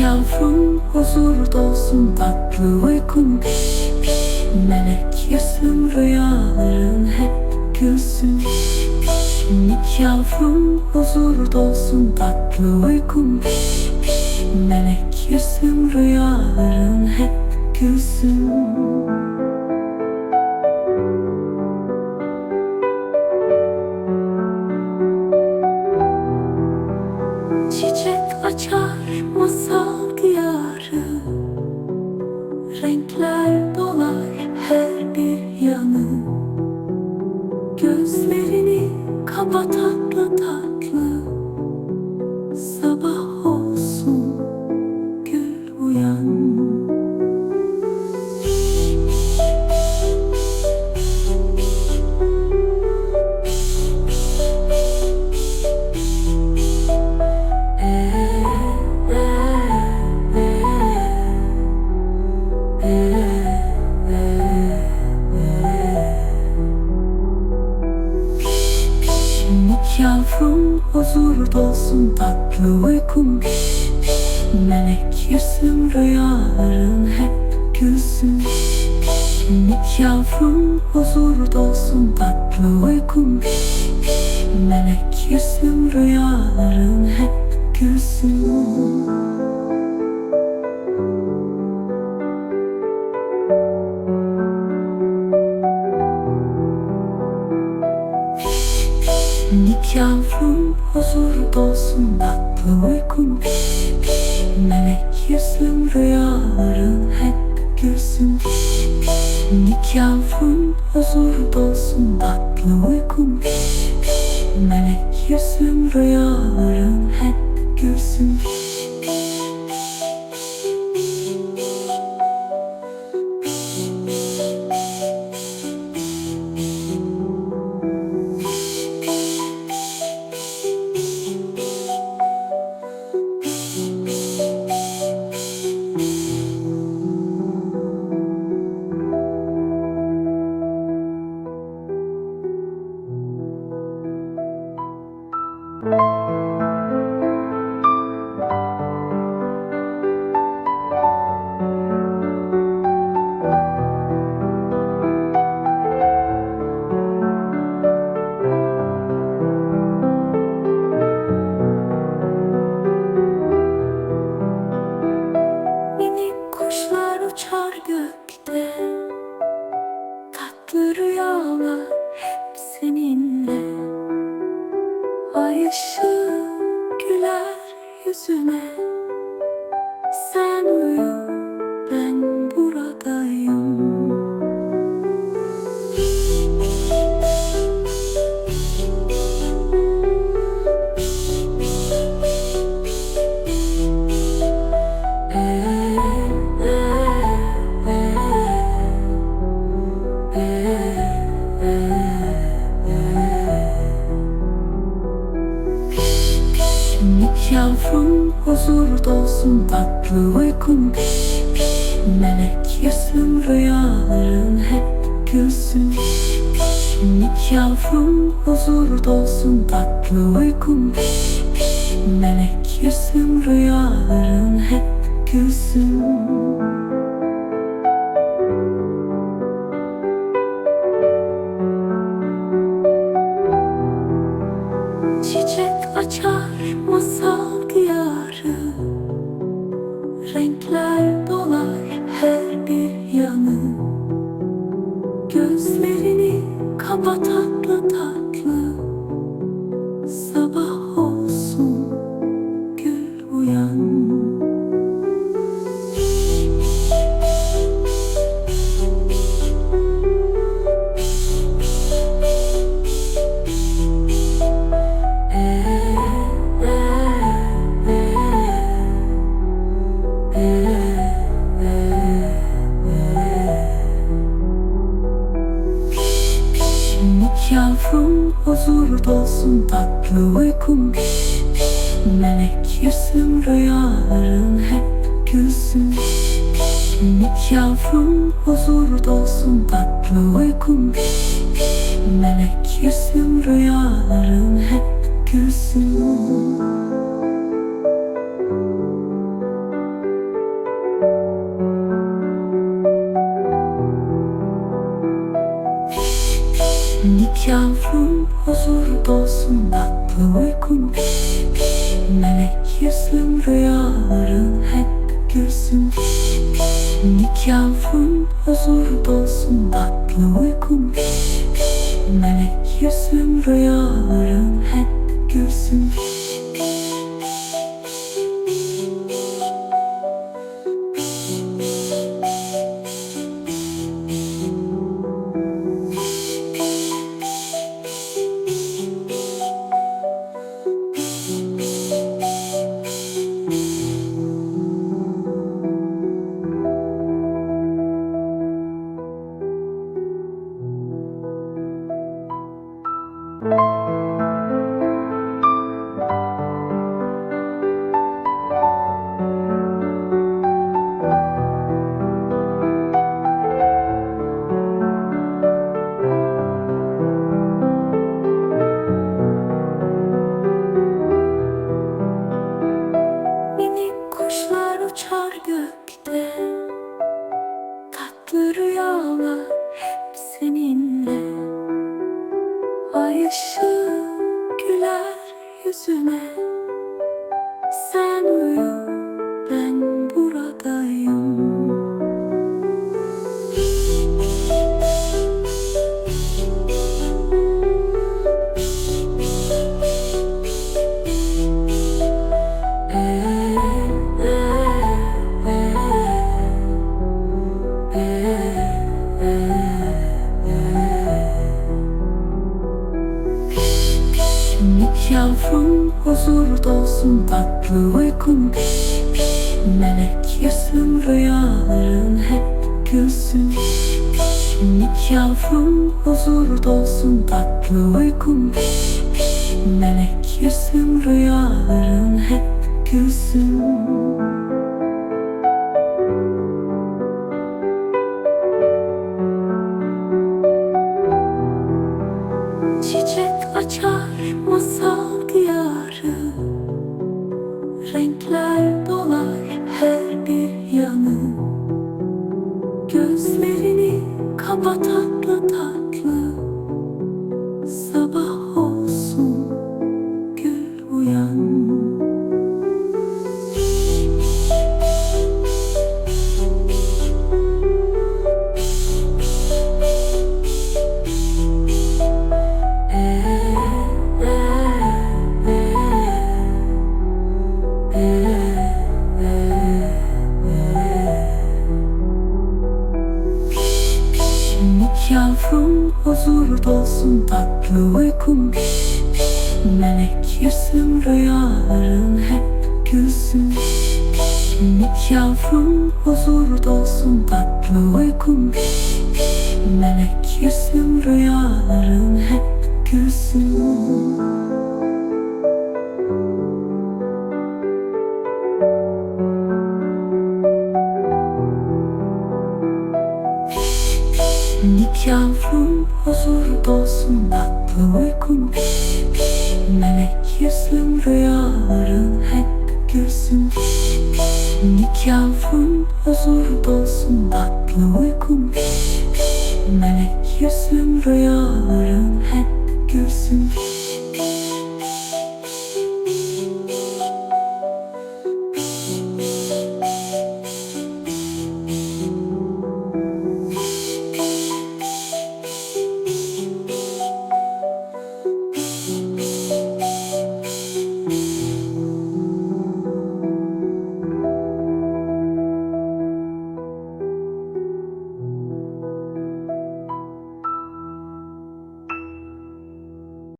yavrum huzur dolsun tatlı uykun. Piş piş Melek yüzüm rüyaların hep gülsün. Piş piş Minik yavrum huzur dolsun tatlı uykun. Piş piş Melek yüzüm rüyaların hep gülsün Gözlerini kapa tatlı yüzüm rüyaların hep gülsün piş piş Minik yavrum huzur dolsun tatlı uykun piş piş Melek yüzüm rüyaların hep gülsün Minik yavrum huzur dolsun tatlı uykun piş piş Melek yüzlüm rüyaların hep gülsün. Piş piş Minik yavrum huzur dolsun tatlı uykun piş piş Melek yüzlüm rüyaların hep gülsün. Piş seninle. Ay ışığı güler yüzüne Melek yüzüm rüyaların hep gülsün. Piş piş Minik yavrum huzur dolsun tatlı uykun piş piş Melek yüzüm rüyaların hep gülsün uykum piş piş Melek yüzüm rüyaların hep gülsün piş piş. Minik yavrum huzur dolsun tatlı uykum piş piş. Melek yüzüm rüyaların hep gülsün tatlı uykum piş piş Melek yüzlüm rüyaların hep gülsün. Piş piş Minik yavrum huzur dolsun. Tatlı uykum huzur dolsun tatlı uykum piş piş Melek yüzüm rüyaların hep gülsün. Piş piş Minik yavrum huzur dolsun tatlı uykum piş piş Melek yüzüm rüyaların hep gülsün Renkler dolar her bir yanı. Gözlerini kapa yavrum huzur dolsun tatlı uykum. Piş piş. Melek yüzüm rüyaların hep gülsün. Piş Minik yavrum huzur dolsun tatlı uykum. Piş piş. Melek yüzüm rüyaların hep gülsün Minik yavrum huzur dolsun tatlı uykum piş piş Melek yüzlüm rüyaların hep gülsün. piş